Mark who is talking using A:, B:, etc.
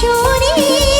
A: চুরি